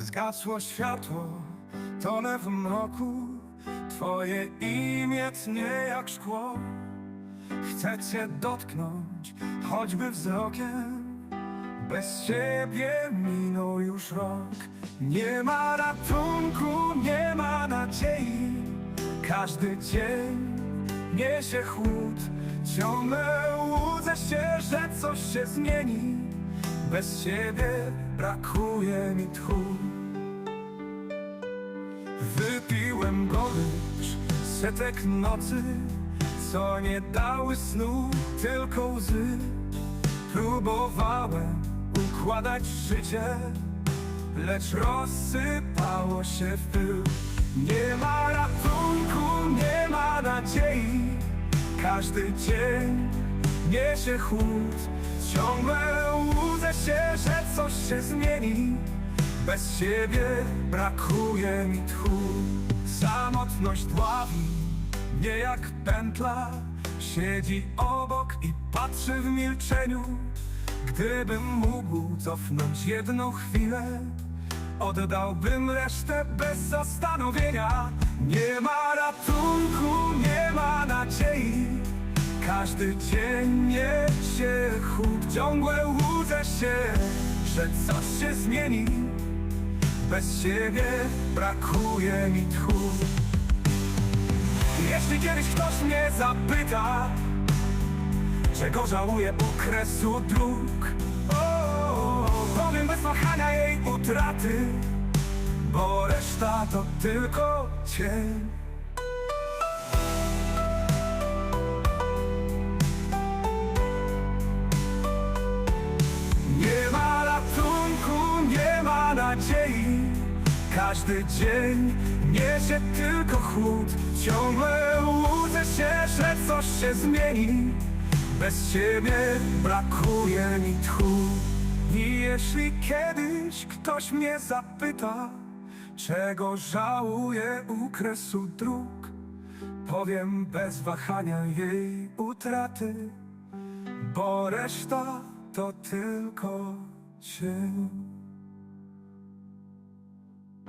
Zgasło światło, tonę w mroku. Twoje imię tnie jak szkło. Chcę Cię dotknąć, choćby wzrokiem. Bez Ciebie minął już rok. Nie ma ratunku, nie ma nadziei. Każdy dzień niesie chłód. Ciągle łudzę się, że coś się zmieni. Bez Ciebie brakuje mi tchu setek nocy Co nie dały snu, tylko łzy. Próbowałem układać życie Lecz rozsypało się w pył. Nie ma ratunku, nie ma nadziei. Każdy dzień niesie chłód. Ciągle łudzę się, że coś się zmieni. Bez siebie brakuje mi tchu. Samotność dławi mnie jak pętla Siedzi obok i patrzy w milczeniu. Gdybym mógł cofnąć jedną chwilę Oddałbym resztę bez zastanowienia. Nie ma ratunku, nie ma nadziei. Każdy dzień niesie chłód Ciągle łudzę się, że coś się zmieni. Bez siebie brakuje mi tchu Jeśli kiedyś ktoś mnie zapyta Czego żałuję okresu dróg. Powiem bez wahania jej utraty Bo reszta to tylko cień. Nie ma ratunku, nie ma nadziei Każdy dzień niesie tylko chłód. Ciągle łudzę się, że coś się zmieni. Bez ciebie brakuje mi tchu. I jeśli kiedyś ktoś mnie zapyta Czego żałuję u kresu dróg Powiem bez wahania jej utraty Bo reszta to tylko cień